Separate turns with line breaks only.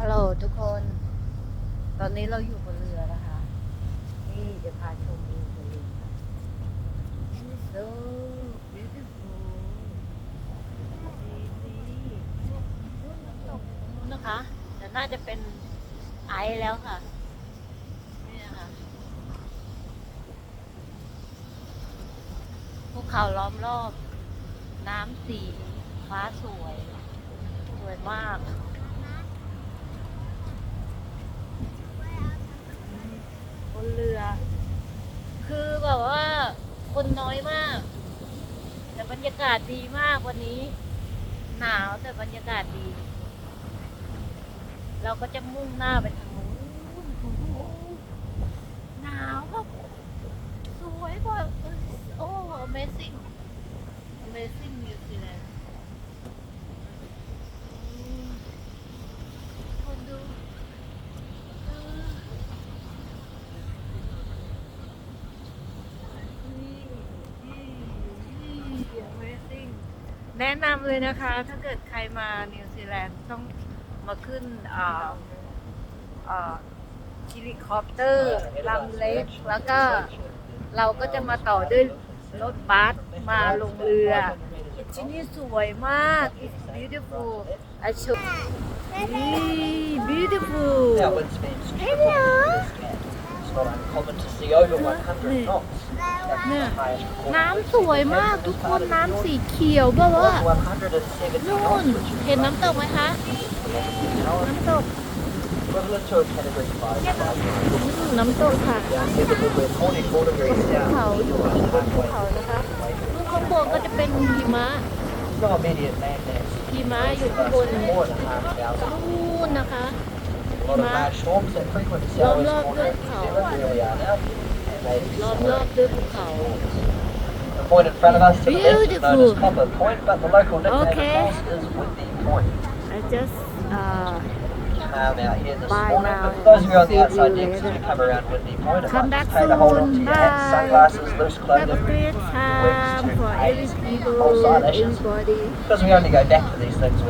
ฮัลโหลทุกคน ตอนนี้เราอยู่บนเรือนะคะ นี่จะพาชมวิวบนเรือ so beautiful นู่นนะคะแต่น่าจะเป็นไอซ์แล้วค่ะ นี่นะคะภูเขาล้อมรอบ น้ำสีฟ้าสวย สวยมาก บนเรือ คือแบบว่า คนน้อยมาก แต่บรรยากาศดีมากวันนี้ หนาวแต่บรรยากาศดี เราก็จะมุ่งหน้าไปทางนู้นหหนาวแบบสวยกว่าโอ้ amazing amazing New Zealand อืมคนดูเออนี่นี่นี่ amazing แนะนำเลยนะคะ ถ้าเกิดใครมานิวซีแลนด์ต้องมาขึ้นอ่าอ่าเฮลิคอปเตอร์ลำเล็ก แล้วก็เราก็จะมาต่อด้วยรถบัสมาลงเรือที่นี่สวยมาก it's beautiful I show นี่ beautiful
Now, wind speeds triple this can. It's
เนี่ยน้ำสวยมากทุกคนน้ำสีเขียวแบบว่านู่นเห็นน้ำตกไหมคะ น้ำตกน้ำตกค่ะภูเขาอยู่
ที่
บนเขานะคะลูกข้างบนก็จะเป็นหิมะหิมะอยู่ข้างบนนู่นนะคะ
lot of bad storms that frequent the
South
corner of New Zealand, where we are now, The point in front of us to Beautiful. the left is known as Copper Point, but the local nickname
okay.
of course is Windy Point.
I just uh,
um, out here this morning,
now,
but for those of you on the outside
you
come around Windy Point, I
come
might just take a hold onto your hats, sunglasses, loose clothing, wigs,
toothpaste,
because we only go back to these things